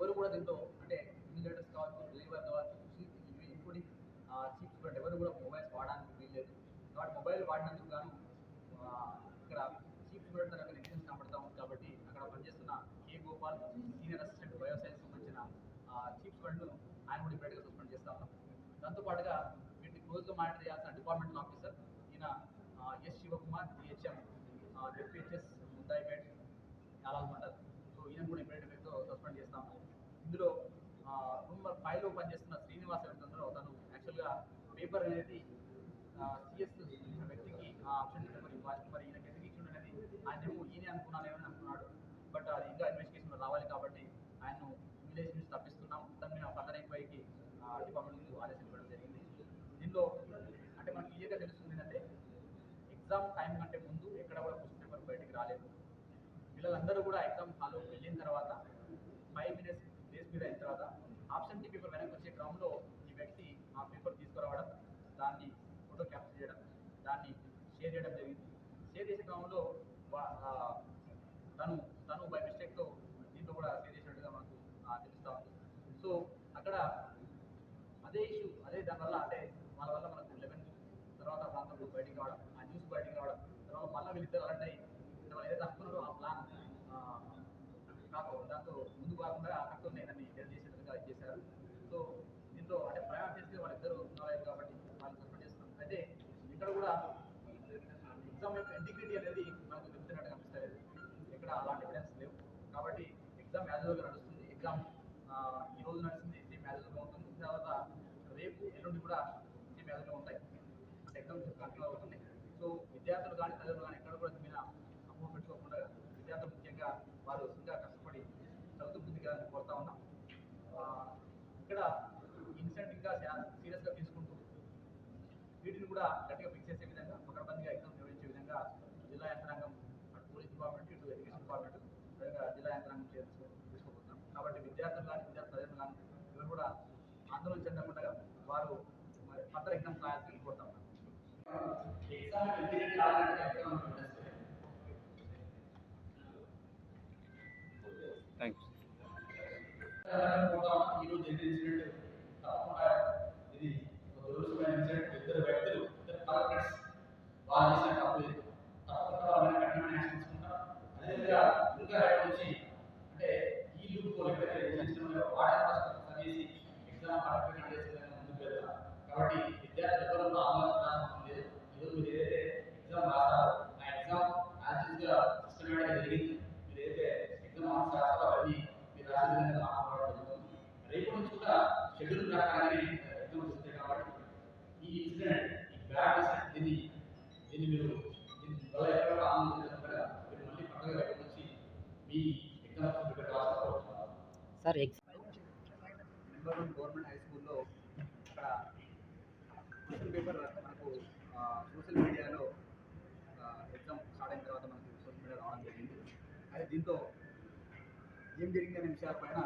ఎవరు కూడా దీంతో అంటే ఇన్విజిలేటర్స్ కావచ్చు డెలివరీ కావచ్చు ఇంక్లూడింగ్ చీఫ్ స్టూడెంట్ ఎవరు కూడా మొబైల్స్ వాడడానికి వీల్లేదు కాబట్టి మొబైల్ వాడినందుకు గాను ఇక్కడ చీఫ్ స్టూడెంట్ దగ్గర ఎగ్జామ్స్ కనబడతా ఉంది కాబట్టి అక్కడ పనిచేస్తున్న K Gopal senior assistant bioscience సంబంధించిన చీఫ్ స్టూడెంట్ ఆయన కూడా ఇప్పటికే సస్పెండ్ చేస్తా ఉన్నాం దాంతో పాటుగా వీటిని క్లోజ్గా మానిటర్ చేయాల్సిన డిపార్ట్మెంటల్ ఆఫీసర్ ఈయన S Sivakumar DHM ZPHS Muddaipet Yalal mandal. So ఈయన కూడా ఇప్పటికే సస్పెండ్ సస్పెండ్ చేస్తాము ఇందులో రూమ్ నెంబర్ ఫైవ్లో పనిచేస్తున్న శ్రీనివాస్ ఎవరితో తను యాక్చువల్గా పేపర్ అనేది సిఎస్ వ్యక్తికి ఆ ఆప్షన్ మరి మరి ఈయనకి ఎందుకు ఇచ్చిండు ఆయన ఏమో ఈయన అనుకున్నానేమని అనుకున్నాడు. బట్ అది ఇంకా ఇన్వెస్టిగేషన్లో రావాలి కాబట్టి ఆయన్ను విలేజ్ నుంచి తప్పిస్తున్నాం. తను మేము ఫర్దర్ ఎంక్వైరీకి డిపార్ట్మెంట్ నుంచి ఆదేశం ఇవ్వడం జరిగింది. దీనిలో అంటే మనకి క్లియర్గా తెలుస్తుంది ఏంటంటే ఎగ్జామ్ టైం కంటే ముందు ఎక్కడ కూడా క్వశ్చన్ పేపర్ బయటికి రాలేదు. పిల్లలందరూ కూడా ఎగ్జామ్ హాల్లో వెళ్ళిన తర్వాత ఫైవ్ మినిట్స్ మీద అయిన తర్వాత ఆప్షన్ పేపర్ వెనక్కి వచ్చే క్రమంలో ఈ వ్యక్తి ఆ పేపర్ తీసుకురావడం దాన్ని ఫోటో క్యాప్చర్ చేయడం దాన్ని షేర్ చేయడం జరిగింది. షేర్ చేసే క్రమంలో తను తను బై మిస్టేక్తో దీంట్లో కూడా షేర్ చేసినట్టుగా మనకు తెలుస్తూ ఉంది. సో అక్కడ అదే ఇష్యూ అదే దానివల్ల అంటే వాళ్ళ వల్ల మనకు లెవెన్ తర్వాత ప్రాంతంలో బయటికి రావడం ఆ న్యూస్ బయటికి రావడం తర్వాత మళ్ళీ వీళ్ళిద్దరు అలర్ట్ అయ్యి అంటే వాళ్ళు ఏదైతే అనుకున్నారో ఆ ప్లాన్ నాకు దాంతో ముందు కాకుండా అక్కడితో దాన్ని డెల్ చేసేట్టుగా చేశారు సో దీంతో అంటే ప్రయాణం చేసి వాళ్ళిద్దరు ఉన్నారు కాబట్టి వాళ్ళు సస్పెండ్ చేస్తున్నాం అయితే ఇక్కడ కూడా ఎగ్జామ్ యొక్క ఇంటిగ్రిటీ అనేది మనకు చెప్తున్నట్టు కనిపిస్తలేదు ఇక్కడ అలాంటి ఎవిడెన్స్ లేవు కాబట్టి ఎగ్జామ్ నడుస్తుంది ఎగ్జామ్ ఈ రోజు నడిచింది సేమ్ యాజువల్గా ఉంటుంది తర్వాత రేపు ఎల్లుండి కూడా సేమ్ యాజువల్గా ఉంటాయి. అంటే ఎగ్జామ్ కంటిన్యూ అవుతుంది. సో విద్యార్థులు కానీ తల్లిదండ్రులు కానీ ఎక్కడ కూడా మీద అపోహ పెట్టుకోకుండా విద్యార్థులు ముఖ్యంగా వారు ఇంకా కష్టపడి చదువుతూ ముందుగా కోరుతా ఉన్నాం. ఇక్కడ ఇన్సిడెంట్ ఇంకా సీరియస్గా తీసుకుంటూ వీటిని కూడా గట్టిగా ఫిక్స్ చేసే విధంగా పకడ్బందీగా ఎగ్జామ్ నిర్వహించే విధంగా జిల్లా యంత్రాంగం అటు పోలీస్ డిపార్ట్మెంట్ ఇటు ఎడ్యుకేషన్ డిపార్ట్మెంట్ విధంగా జిల్లా యంత్రాంగం చేస్తూ తీసుకోబోతున్నాం కాబట్టి విద్యార్థులు కానీ విద్యార్థి తల్లిదండ్రులు కానీ ఎవరు కూడా ఆందోళన చెందకుండా వారు మరి ఫర్దర్ ఎగ్జామ్స్ రాయాల్సి కోరుతా థ్యాంక్స్ ఈరోజు జరిగిన ఇన్సిడెంట్ తప్పకుండా ఇది ఒక దురదృష్టమైన ఇన్సిడెంట్ ఇద్దరు వ్యక్తులు ఇద్దరు కలెక్టర్స్ వాళ్ళు చేసిన తప్పు ఇది తప్పకుండా వాళ్ళ మీద కఠినమైన యాక్షన్ తీసుకుంటాం అదేవిధంగా ఇంకా రేపు వచ్చి అంటే ఈ లూప్ హోల్ ఎక్కడైతే సిస్టంలో వాటర్ ఫస్ట్ సరిచేసి ఎగ్జామ్ కరెక్ట్గా చేసే విధంగా ముందుకు వెళ్తాం కాబట్టి విద్యార్థులు ఆలోచించాల్సిన అవసరం లేదు ఈరోజు మీరు ఏదైతే ఎగ్జామ్ రాస్తారో ఆ ఎగ్జామ్ యూజ్గా సిస్టమేటిక్గా జరిగింది. మీరు ఏదైతే ఎగ్జామ్ ఆన్సర్ రాస్తారో అవన్నీ మీరు రాసిన విధంగా రావడం జరుగుతుంది. రేపు నుంచి కూడా షెడ్యూల్ ప్రకారమే ఎగ్జామ్స్ వస్తాయి కాబట్టి ఈ ఇన్సిడెంట్ ఈ బ్యాడ్ ఇన్సిడెంట్ దీన్ని దీన్ని మీరు దీని వల్ల ఎక్కడ ఆలోచించకుండా మీరు మళ్ళీ పండుగ రేపు నుంచి మీ ఎగ్జామ్స్ ప్రిపేర్ రాసుకోవాలి సార్ వన్ గవర్నమెంట్ హై అక్కడ క్వశ్చన్ పేపర్ మనకు సోషల్ మీడియాలో ఎగ్జామ్ స్టార్ట్ అయిన తర్వాత మనకు సోషల్ మీడియా రావడం జరిగింది. అయితే దీంతో ఏం జరిగింది అనే విషయాలపైన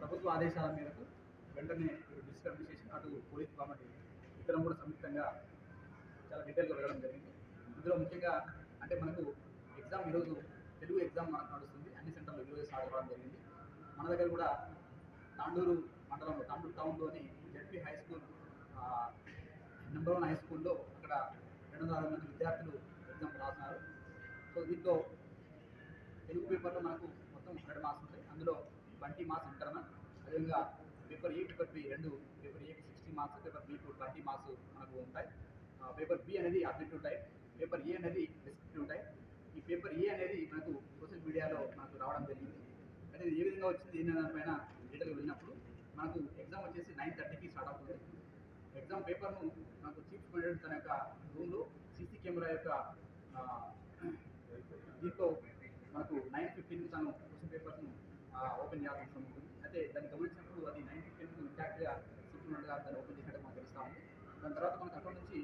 ప్రభుత్వ ఆదేశాల మేరకు వెంటనే డిజిటల్ అడ్మినిస్ట్రేషన్ అటు పోలీస్ డిపార్ట్మెంట్ ఇద్దరం కూడా సంయుక్తంగా చాలా డీటెయిల్గా వెళ్ళడం జరిగింది. ఇందులో ముఖ్యంగా అంటే మనకు ఎగ్జామ్ ఈరోజు తెలుగు ఎగ్జామ్ మనకు నడుస్తుంది. అన్ని సెంటర్లు ఈరోజు స్టార్ట్ అవ్వడం జరిగింది. మన దగ్గర కూడా తాండూరు మండలంలో Tandur టౌన్లోని ZP high school number one high స్కూల్లో అక్కడ రెండు వందల మంది విద్యార్థులు ఎగ్జామ్ రాస్తున్నారు. సో దీంట్లో తెలుగు పేపర్లో మనకు మొత్తం హండ్రెడ్ మార్క్స్ ఉంటాయి. అందులో ట్వంటీ మార్క్స్ ఇంటర్నల్ అదేవిధంగా పేపర్ ఏ పేపర్ బి రెండు పేపర్ ఏకి sixty marks paper B twenty marks మనకు ఉంటాయి. పేపర్ బి అనేది అబ్జెక్టివ్ టైప్ పేపర్ ఏ అనేది డిస్క్రిప్టివ్ టైప్ ఈ పేపర్ ఏ అనేది మనకు సోషల్ మీడియాలో మనకు రావడం జరిగింది. అయితే ఏ విధంగా వచ్చింది ఏంటి దానిపైన డీటెయిల్గా వెళ్ళినప్పుడు మనకు ఎగ్జామ్ వచ్చేసి నైన్ థర్టీకి స్టార్ట్ అవుతుంది. ఎగ్జామ్ పేపర్ను నాకు చీఫ్ స్టూడెంట్ తన యొక్క రూమ్లో సీసీ కెమెరా యొక్క దీంతో మనకు నైన్ ఫిఫ్టీన్కి తను క్వశ్చన్ పేపర్స్ను ఓపెన్ చేయాల్సిన అవసరం ఉంటుంది. అయితే దాన్ని గమనించినప్పుడు అది నైన్ ఫిఫ్టీన్కి ఇంటాక్ట్గా చూసుకున్నట్టుగా దాన్ని ఓపెన్ చేసినట్టు మనకు తెలుస్తా ఉంది. దాని తర్వాత మనకు అక్కడ నుంచి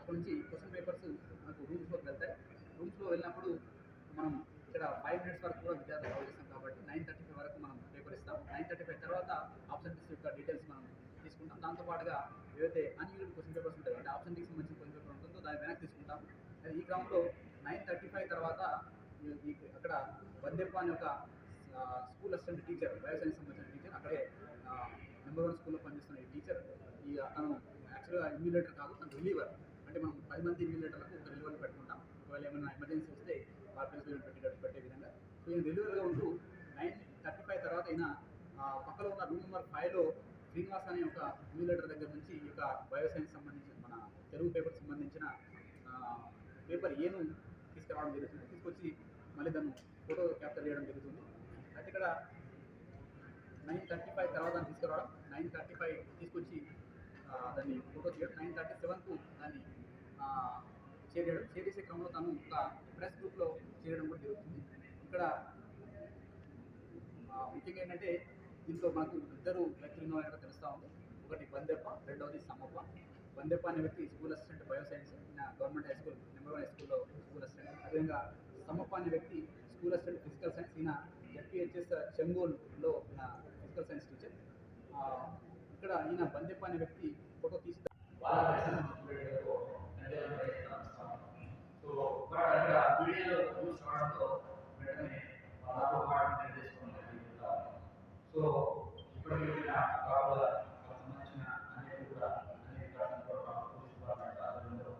అక్కడ నుంచి క్వశ్చన్ పేపర్స్ మనకు రూమ్స్లోకి వెళ్తాయి. రూమ్స్లో వెళ్ళినప్పుడు మనం ఇక్కడ ఫైవ్ మినిట్స్ వరకు కూడా విద్యార్థులు అలౌ చేస్తాం కాబట్టి నైన్ థర్టీ ఫైవ్ వరకు మనం పేపర్ ఇస్తాం. నైన్ థర్టీ ఫైవ్ తర్వాత ఆప్షన్ యొక్క డీటెయిల్స్ మనం దాంతో పాటుగా ఏదైతే అన్యూజువల్ క్వశ్చన్ పేపర్స్ ఉంటాయి అంటే ఆప్షన్కి సంబంధించిన క్వశ్చన్ పేపర్ ఉంటుందో దాన్ని వెనక్కి తీసుకుంటాం. సరే ఈ క్రమంలో నైన్ థర్టీ ఫైవ్ తర్వాత అక్కడ వందెప్ప అనే ఒక స్కూల్ అసిస్టెంట్ టీచర్ వ్యవసాయానికి సంబంధించిన టీచర్ అక్కడే నెంబర్ వన్ స్కూల్లో పనిచేస్తున్న ఈ టీచర్ ఈ తను యాక్చువల్గా ఇమ్యూలేటర్ కాదు తను రిలీవర్ అంటే మనం పది మంది ఇమ్యూలేటర్లకు ఒక రిలీవర్ పెట్టుకుంటాం. ఒకవేళ ఏమైనా ఎమర్జెన్సీ వస్తే ఆ ప్లేస్ పెట్టి పెట్టే విధంగా. సో ఈయన రిలీవర్గా ఉంటూ నైన్ థర్టీ ఫైవ్ తర్వాత అయినా పక్కలో ఉన్న రూమ్ నెంబర్ ఫైవ్లో శ్రీనివాస్ అనే ఒక ఇన్విలేటర్ దగ్గర నుంచి ఈ యొక్క బయోసైన్స్ సంబంధించిన మన తెలుగు పేపర్ సంబంధించిన పేపర్ ఏను తీసుకురావడం జరుగుతుంది. తీసుకొచ్చి మళ్ళీ దాన్ని ఫోటో క్యాప్చర్ చేయడం జరుగుతుంది. అయితే ఇక్కడ నైన్ థర్టీ ఫైవ్ తర్వాత దాన్ని తీసుకురావడం నైన్ థర్టీ ఫైవ్ తీసుకొచ్చి దాన్ని ఫోటో తీయడం నైన్ థర్టీ సెవెన్కు దాన్ని ఆ, షేర్ చేసే క్రమంలో తను ఒక ప్రెస్ గ్రూప్లో చేయడం కూడా జరుగుతుంది. ఇక్కడ ముఖ్యంగా ఏంటంటే దీంట్లో మనకు ఇద్దరు వ్యక్తులు ఉన్నారని కూడా తెలుస్తూ ఉంది. ఒకటి బందెప్ప రెండవది సమ్మప్ప. బందెప్ప అనే వ్యక్తి స్కూల్ అసిస్టెంట్ బయోసైన్స్ నా government high school number one high స్కూల్లో స్కూల్ అసిస్టెంట్ అదేవిధంగా సమ్మప్ప అనే వ్యక్తి స్కూల్ అసిస్టెంట్ ఫిజికల్ సైన్స్ ఈయన జడ్పిహెచ్ఎస్ చెంగోల్లో ఈయన ఫిజికల్ సైన్స్ టీచర్ ఇక్కడ ఈయన బందెప్ప అనే వ్యక్తి ఫోటో తీసి సో వీడియోలో న్యూస్ వెంటనే సో ఇప్పుడు మిగిలిన కావాల సంబంధించిన అనేక కూడా అనేక ఆధ్వర్యంలో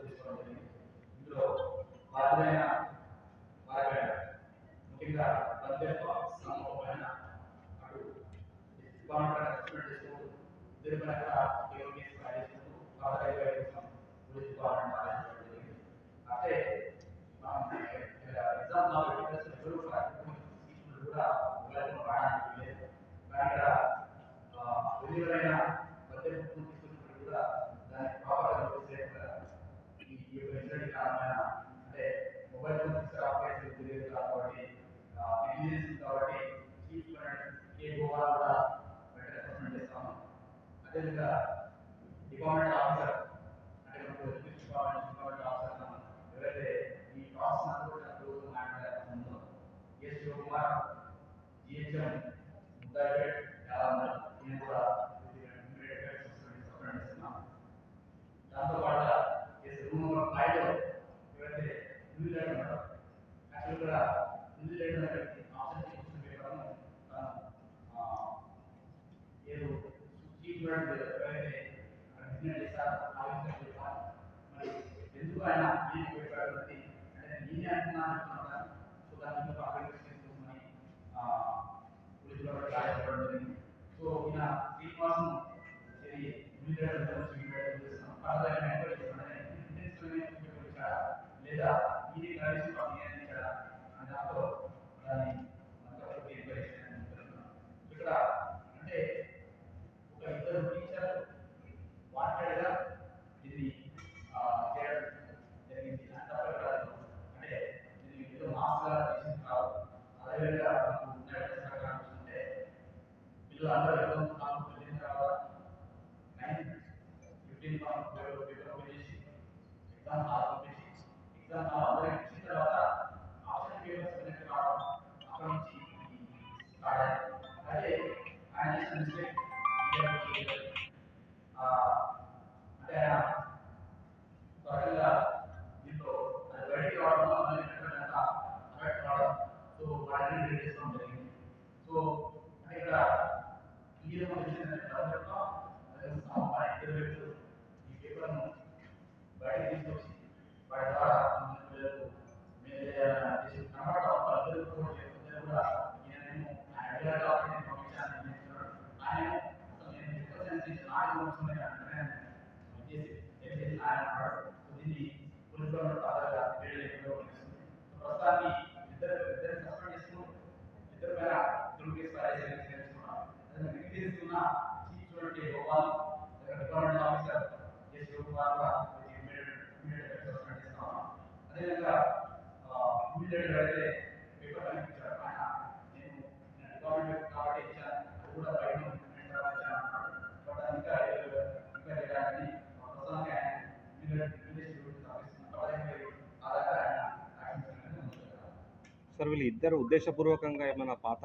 తీసుకోవడం జరిగింది ఇందులో బాధ్యమైన వారి ముఖ్యంగా భద్రత సమూహమైన అటు డిపార్ట్మెంట్ ఎక్స్పెక్ట్ చేసుకుంటూ దీనిపైన కేవలం చేసుకుంటూ పదహైదు ఐదు పోలీస్ డిపార్ట్మెంట్ ఆదేశించడం జరిగింది. అంటే మనం ఎగ్జామ్లో పెట్టేసిన ఎవరు కూడా సీట్లు కూడా మొబైల్ వాడడానికి లేదు కానీ ఇక్కడ విలువైన భద్రత తీసుకున్నప్పుడు కూడా దాన్ని ప్రాపర్గా ఈ ఈ యొక్క ఇన్సిడెంట్ కారణమైన అంటే మొబైల్ ఫోన్ తీసుకురావడానికి తెలియదు కాబట్టి ఇంజనీర్స్ కాబట్టి చీఫ్ ఏ గోవా కూడా వెంటనే సస్పెండ్ చేస్తాము అదేవిధంగా డిపార్ట్మెంట్ ఆఫీసర్ అంటే మనకు ఎలక్ట్రిక్ డిపార్ట్మెంట్ డిపార్ట్మెంట్ ఆఫీసర్ ఉన్నాం. ఎవరైతే ఈ ప్రాసెస్ అంతా కూడా క్లోజ్ మాట్లాడుతుందో ఏ శివకుమార్ జిహెచ్ఎం కూడా దాంతో పాటు రూమ్ నెంబర్ ఎవరైతే యాక్చువల్ కూడా వ్యక్తి ఆప్షన్ పేపర్ను ఏదో ఎవరైతే చేస్తారో ఆ మరి ఎందుకు ఆయన ఏం చెప్పాడు అంటే నేనే అంటున్నాను సో దాని మీద తీసుకుని పోలీసులు కూడా గాయపడడం జరిగింది సో ఈయన శ్రీనివాసం ఇది పులిలో తాజాగా వేడి ఎక్కువ ఇద్దరు ఇద్దరు సస్పెండ్ ఇద్దరు పైన కేసు ఫైల్ చేసుకున్నాం చీఫ్ చూడండి Gopal department officer Sivakumar suspend చేస్తున్నాం అదేవిధంగా ఇమీడియట్ అయితే పేపర్ కనిపించారు. ఆయన నేను డిపార్ట్మెంట్ కాబట్టి ఇచ్చాను. అది కూడా బయట ఇచ్చాను అన్నాడు బట్ అది ఇంకా ఇంకా చేయడానికి ప్రస్తుతానికి ఆయన ఇమీడియట్ ఇమీడియట్ ఆఫీస్ ఆధారంగా ఆయన యాక్షన్ తీసుకుని ముందుకు వెళ్ళాలి. సార్ వీళ్ళు ఇద్దరు ఉద్దేశపూర్వకంగా ఏమైనా పాత